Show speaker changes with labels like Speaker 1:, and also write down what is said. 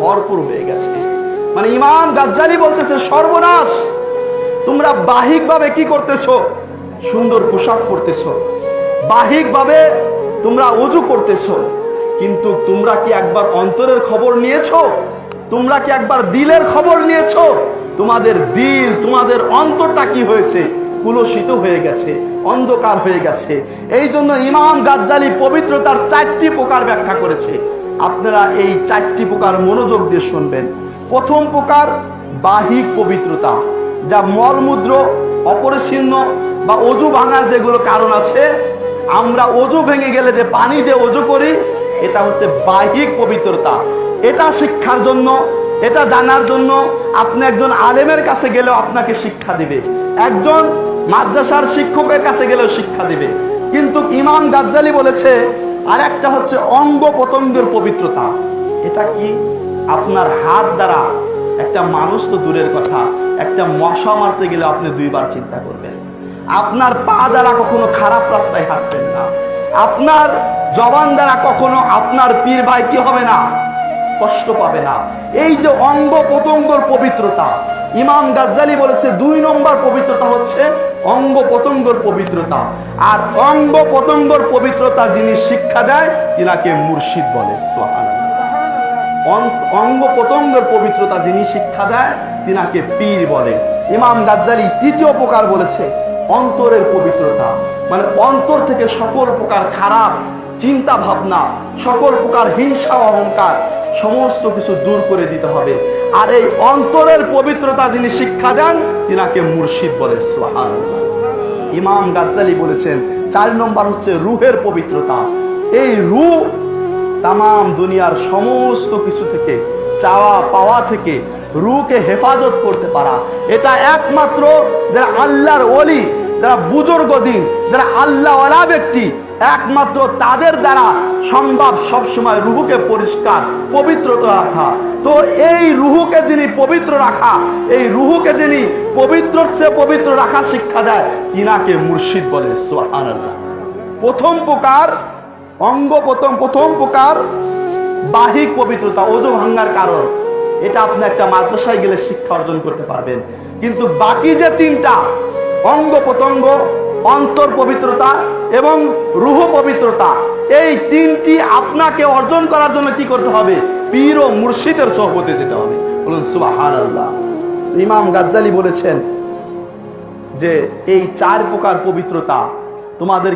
Speaker 1: ভরপুর হয়ে গেছে। মানে ইমাম গাজ্জালি বলতেছে, সর্বনাশ! তোমরা বাহিকভাবে কি করতেছো? সুন্দর পোশাক পরতেছো। বাহিকভাবে তোমরা অজু করতেছো। কিন্তু তোমরা কি একবার অন্তরের খবর নিয়েছো? তোমরা কি একবার দিলের খবর নিয়েছো? তোমাদের দিল, তোমাদের অন্তরটা কি হয়েছে? কুলসিত হয়ে গেছে, অন্ধকার হয়ে গেছে। এই জন্য ইমাম গাজ্জালি পবিত্রতার চারটি প্রকার ব্যাখ্যা করেছে। আপনারা এই চারটি প্রকার মনোযোগ দিয়ে শুনবেন। প্রথম প্রকার বাহিক পবিত্রতা, যা মলমূত্র, অপরিচ্ছিন্ন বা অজু ভাঙার যেগুলো কারণ আছে, আমরা অজু ভেঙে গেলে যে পানি দিয়ে অজু করি, এটা হচ্ছে বাহিক পবিত্রতা। এটা শিক্ষার জন্য, এটা জানার জন্য আপনি একজন আলেমের কাছে গেলেও আপনাকে শিক্ষা দিবে। একজন মাদ্রাসার শিক্ষকের কাছে গেলেও শিক্ষা দিবে। কিন্তু ইমাম গাজ্জালি বলেছে আর একটা হচ্ছে অঙ্গ প্রত্যঙ্গের পবিত্রতা। এটা কি? আপনার হাত দ্বারা একটা মানুষ তো দূরের কথা, একটা মশা মারতে গেলে আপনি দুইবার চিন্তা করবেন। আপনার পা দ্বারা কখনো খারাপ রাস্তায় হাঁটবেন না। আপনার জবান দ্বারা কখনো আপনার পীর ভাই কি হবে না? কষ্ট পাবে না। এই যে অঙ্গ প্রত্যঙ্গর পবিত্রতা, ইমাম গাজ্জালি বলেছে দুই নম্বর পবিত্রতা হচ্ছে অঙ্গ প্রত্যঙ্গর পবিত্রতা। আর অঙ্গ প্রত্যঙ্গর পবিত্রতা যিনি শিক্ষা দেয়, তিনাকে মুর্শিদ বলে অঙ্গ প্রত্যঙ্গের পবিত্রতা যিনি শিক্ষা দেয়, তিনাকে পীর বলে। ইমাম গাজ্জালি তৃতীয় প্রকার বলেছে, অন্তরের পবিত্রতা। মানে অন্তর থেকে সকল প্রকার খারাপ চিন্তা ভাবনা সকল প্রকার হিংসা, অহংকার, সমস্ত কিছু দূর করে দিতে হবে। আর এই অন্তরের পবিত্রতা যিনি শিক্ষা দেন তিনাকে মুর্শিদ বলে, সুবহানাল্লাহ। ইমাম গাজ্জালি বলেছেন, চার নম্বর হচ্ছে রুহের পবিত্রতা এই রু তাম দুনিয়ার সমস্ত কিছু থেকে, চাওয়া পাওয়া থেকে রুকে হেফাজত করতে পারা এটা একমাত্র যারা আল্লাহর ওলি, যারা বুজুর্গ দিন, যারা আল্লাহওয়ালা ব্যক্তি একমাত্র তাদের দ্বারা সম্ভব সবসময় রুহুকে পরিষ্কার, পবিত্রতা রাখা। তো এই রুহুকে যিনি পবিত্র রাখা, এই রুহুকে যিনি পবিত্র চেয়ে পবিত্র রাখা শিক্ষা দেয়, তিনাকে মুর্শিদ বলে প্রথম প্রকার অঙ্গ প্রথম প্রথম প্রকার বাহিক পবিত্রতা ওজু ভাঙ্গার কারণ। এটা আপনি একটা মাদ্রাসায় গেলে শিক্ষা অর্জন করতে পারবেন। কিন্তু বাকি যে তিনটা, অঙ্গ প্রত্যঙ্গ অন্তর পবিত্রতা এবং রুহ পবিত্রতা। এই তিনটি আপনাকে অর্জন করার জন্য কি করতে হবে? পীর ও মুর্শিদের সহবতে যেতে হবে। বলুন সুবাহান আল্লাহ ইমাম গাজ্জালি বলেছেন যে এই চার প্রকার পবিত্রতা তোমাদের